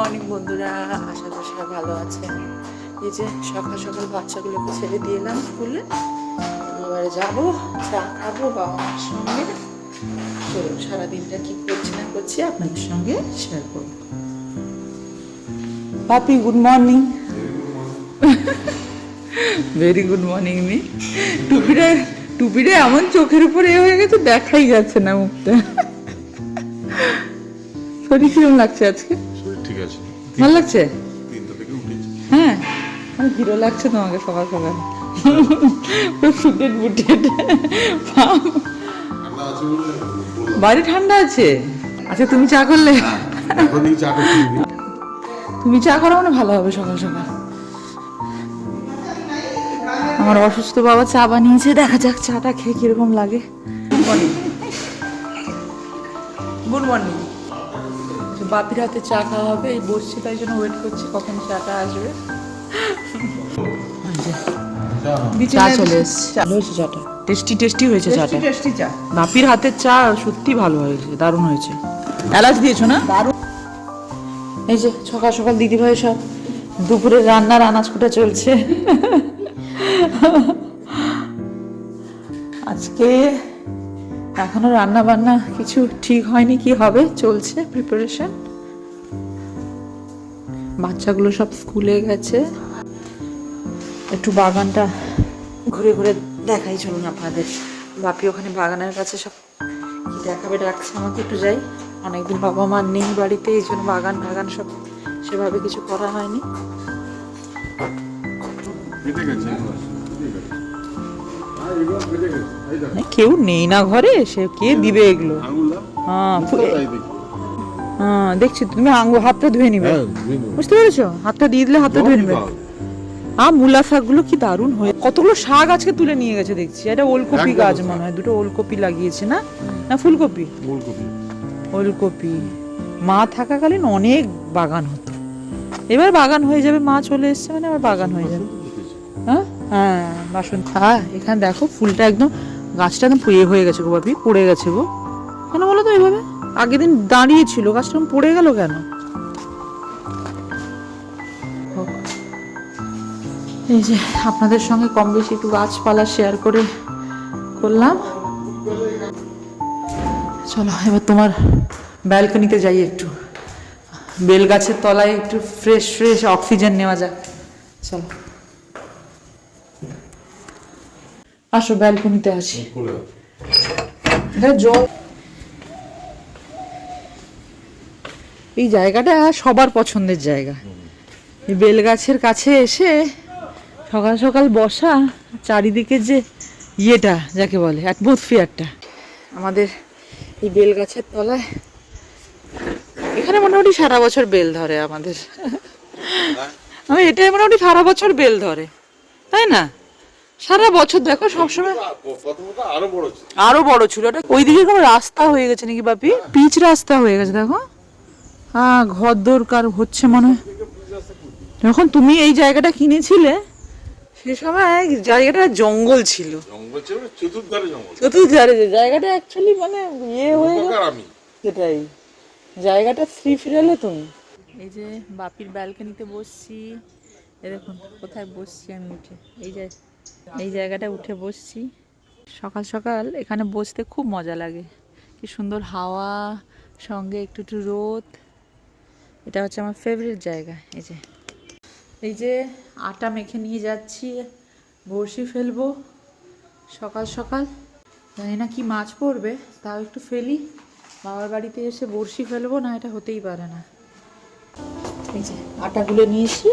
Morning বন্ধুরা, আশা করি সবাই ভালো আছেন। এই যে সকাল সকাল বাচ্চাগুলোকে ছেড়ে দিয়ে এলাম স্কুলে। এবারে যাব, চা খাব বাবা মার সঙ্গে। চলুন, সারাদিনটা কি করছি না করছি আপনাদের সঙ্গে শেয়ার করব। পাপি good morning very good morning me টুপিটা টুপিটা এমন চোখের উপরে এ হয়ে গেছে, দেখাই যাচ্ছে না মুখটা। শরীর কিরম লাগছে আজকে? ঠিক আছে। ভালো লাগছে? তিনটা থেকে উঠেছি। হ্যাঁ। আমার হিরো লাগছে তোমাকে সকাল সকাল। সুটেড বুটেড ঠান্ডা আছে বাড়ি ঠান্ডা আছে? আচ্ছা তুমি চা করলে? নিই। তুমি চা করো মানে ভালো হবে সকাল সকাল। আমার অসুস্থ বাবা চা বানিয়েছে দেখা যাক চাটা খেয়ে কীরকম লাগে। গুড মর্নিং বাপির হাতে চা খাওয়া হবে এই বসছি তাই জন্য ওয়েট করছি কখন চাটা আসবে। চা চলে হয়েছে চাটা? টেস্টি টেস্টি হয়েছে চাটা? টেস্টি চা। বাপির হাতের চা সত্যি ভালো হয়েছে দারুণ হয়েছে। এলাচ দিয়েছ না? দারুণ। এই যে সকাল সকাল দিদি ভাই সব দুপুরে রান্নার আনাজ কুটা চলছে। আজকে এখনও রান্না বান্না কিছু ঠিক হয়নি, কি হবে? চলছে প্রিপারেশন বাচ্চাগুলো সব স্কুলে গেছে। একটু বাগানটা ঘুরে ঘুরে দেখাই, চলুন আপনাদের। বাপি ওখানে বাগানের কাছে সব দেখাবে, ডাকছে আমাকে, একটু যাই। অনেকদিন বাবা মা নেই বাড়িতে, এই জন্য বাগান বাগান সব সেভাবে কিছু করা হয়নি। কেউ নেই না ঘরে সে কে দিবে এগুলো? হ্যাঁ হ্যাঁ দেখছি তুমি আঙ্গু হাতটা ধুয়ে নিবে। হ্যাঁ। বুঝতে পেরেছ? হাতটা দিয়ে দিলে হাতটা ধুয়ে নিবে। আ মূলা শাকগুলো কি দারুণ হয়ে কতগুলো শাক আজকে তুলে নিয়ে গেছে দেখছি। এটা ওলকপি গাছ মনে হয় দুটো ওলকপি লাগিয়েছে না? না ফুলকপি? ফুলকপি। ওলকপি। মা থাকাকালীন অনেক বাগান হতো। এবার বাগান হয়ে যাবে মা চলে এসছে মানে আবার বাগান হয়ে যাবে। হ্যাঁ? হ্যাঁ বাসন হ্যাঁ এখানে দেখো ফুলটা একদম গাছটা একদম পুড়ে হয়ে গেছে গো বাপি, পড়ে গেছে গো। কেন বলো তো এইভাবে? আগের দিন দাঁড়িয়ে ছিল গাছটা পড়ে গেল কেন? এই যে আপনাদের সঙ্গে কম বেশি একটু গাছপালা শেয়ার করে করলাম। চলো, এবার তোমার ব্যালকনিতে যাই একটু। বেল গাছের তলায় একটু ফ্রেশ ফ্রেশ অক্সিজেন নেওয়া যাক। চলো। আসো ব্যালকনিতে আসি এটা জল। এই জায়গাটা সবার পছন্দের জায়গা। এই বেল গাছের কাছে এসে সকাল সকাল বসা চারিদিকে যে ইয়েটা যাকে বলে অ্যাটমসফিয়ারটা। আমাদের এই বেল গাছের তলায় এখানে মোটামুটি সারা বছর বেল ধরে আমাদের। আমি এটাই মোটামুটি সারা বছর বেল ধরে তাই না? সারা বছর দেখো সবসময় আরও বড় ছিল। আরও বড় ছিল। ওটা ওইদিকে কোনো রাস্তা হয়ে গেছে নাকি বাপি? পিচ রাস্তা হয়ে গেছে দেখো। হ্যাঁ ঘর দরকার হচ্ছে মনে হয়। যখন তুমি এই জায়গাটা কিনেছিলে সে সময় জায়গাটা জঙ্গল ছিল। জঙ্গল ছিল, চতুর্ধারে জঙ্গল। চতুর্ধারে জায়গাটা অ্যাকচুয়ালি মানে ইয়ে হয়ে সেটাই। জায়গাটা শ্রী ফিরালে তুমি। এই যে বাপির ব্যালকনিতে বসছি। এরকম কোথায় বসছি আমি উঠে। এই যে এই জায়গাটা উঠে বসছি। সকাল সকাল এখানে বসতে খুব মজা লাগে। কি সুন্দর হাওয়া, সঙ্গে একটু একটু রোদ। এটা হচ্ছে আমার ফেভারিট জায়গা, এই যে। এই যে আটা মেখে নিয়ে যাচ্ছি, বড়শি ফেলব সকাল সকাল। জানি না কি মাছ পড়বে, তাও একটু ফেলি। বাবার বাড়িতে এসে বড়শি ফেলব, না এটা হতেই পারে না। এই যে আটাগুলো নিয়েছি।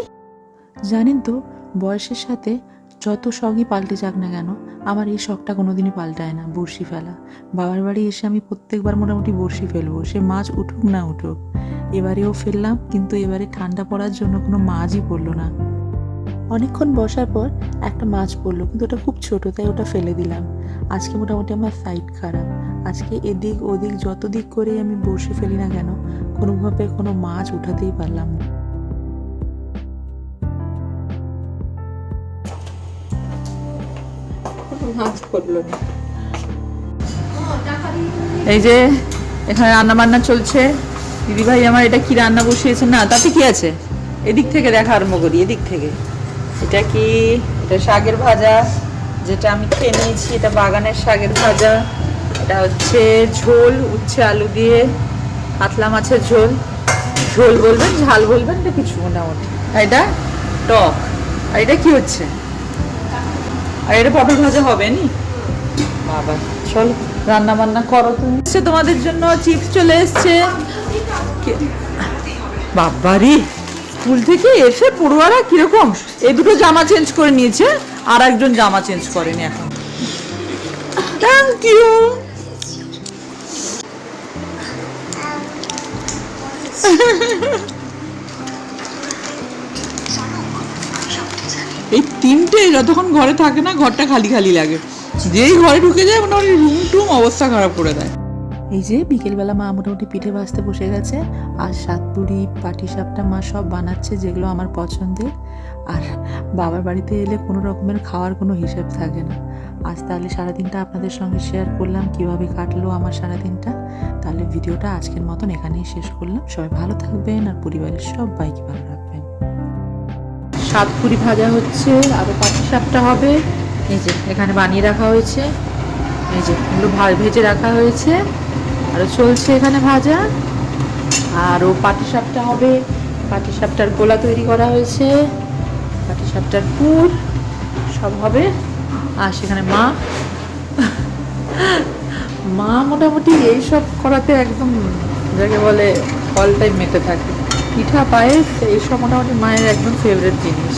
জানেন তো, বয়সের সাথে যত শখই পাল্টে যাক না কেন, আমার এই শখটা কোনোদিনই পাল্টায় না, বড়শি ফেলা। বাবার বাড়ি এসে আমি প্রত্যেকবার মোটামুটি বড়শি ফেলব, সে মাছ উঠুক না উঠুক। এবারেও ফেললাম, কিন্তু এবারে ঠান্ডা পড়ার জন্য কোনো মাছই পড়ল না। অনেকক্ষণ বসার পর একটা মাছ পড়ল, কিন্তু ওটা খুব ছোট, তাই ওটা ফেলে দিলাম। আজকে মোটামুটি আমার সাইড খারাপ। আজকে এদিক ওদিক যত দিক করে আমি বসে ফেলি না কেন, কোনোভাবে কোনো মাছ উঠাতেই পারলাম না। এই যে, এখানে রান্না বান্না চলছে দিদিভাই আমার এটা কি রান্না বসিয়েছে না? তাতে কি আছে? এদিক থেকে দেখা আরম্ভ করি, এদিক থেকে। এটা কি? এটা শাকের ভাজা, যেটা আমি খেয়ে নিয়েছি। এটা বাগানের শাকের ভাজা। এটা হচ্ছে ঝোল, উচ্ছে আলু দিয়ে কাতলা মাছের ঝোল। ঝোল বলবেন, ঝাল বলবেন, এটা কিছু মোটামুটি এটা টক। আর এটা কি হচ্ছে? আর এটা পটল ভাজা হবে নি বাবা, চলো রান্না বান্না করো তুমি। তোমাদের জন্য চিপস চলে এসছে। বাবারি, স্কুল থেকে এসে পড়ুয়ারা কীরকম? এই দুটো জামা চেঞ্জ করে নিয়েছে, আর একজন জামা চেঞ্জ করেনি এখন। থ্যাংক ইউ এই তিনটে যতক্ষণ ঘরে থাকে না, ঘরটা খালি খালি লাগে। যেই ঘরে ঢুকে যায় মোটামুটি রুম টুম অবস্থা খারাপ করে দেয়। এই যে বিকেলবেলা মা মোটামুটি পিঠে ভাজতে বসে গেছে, আর সাতপুরি পাটি সাপটা মা সব বানাচ্ছে যেগুলো আমার পছন্দের। আর বাবার বাড়িতে এলে কোনো রকমের খাওয়ার কোনো হিসাব থাকে না। আজ তাহলে সারাদিনটা আপনাদের সঙ্গে শেয়ার করলাম, কীভাবে কাটলো আমার সারাদিনটা। তাহলে ভিডিওটা আজকের মতন এখানেই শেষ করলাম। সবাই ভালো থাকবেন, আর পরিবারের সবাইকে ভালো রাখবেন। সাতপুরি ভাজা হচ্ছে আরও পাটি সাপটা হবে। এই যে, এখানে বানিয়ে রাখা হয়েছে। এই যে, এগুলো ভেজে রাখা হয়েছে। আরও চলছে এখানে ভাজা। আরও পাটি সাপটা হবে। পাটি সাপটার গোলা তৈরি করা হয়েছে। পাটি সাপটার পুর, সব হবে। আর সেখানে মা। মা মোটামুটি এইসব করাতে একদম, যাকে বলে অল টাইম মেতে থাকে। পিঠা পায়েস এইসব মোটামুটি মায়ের একদম ফেভারিট জিনিস।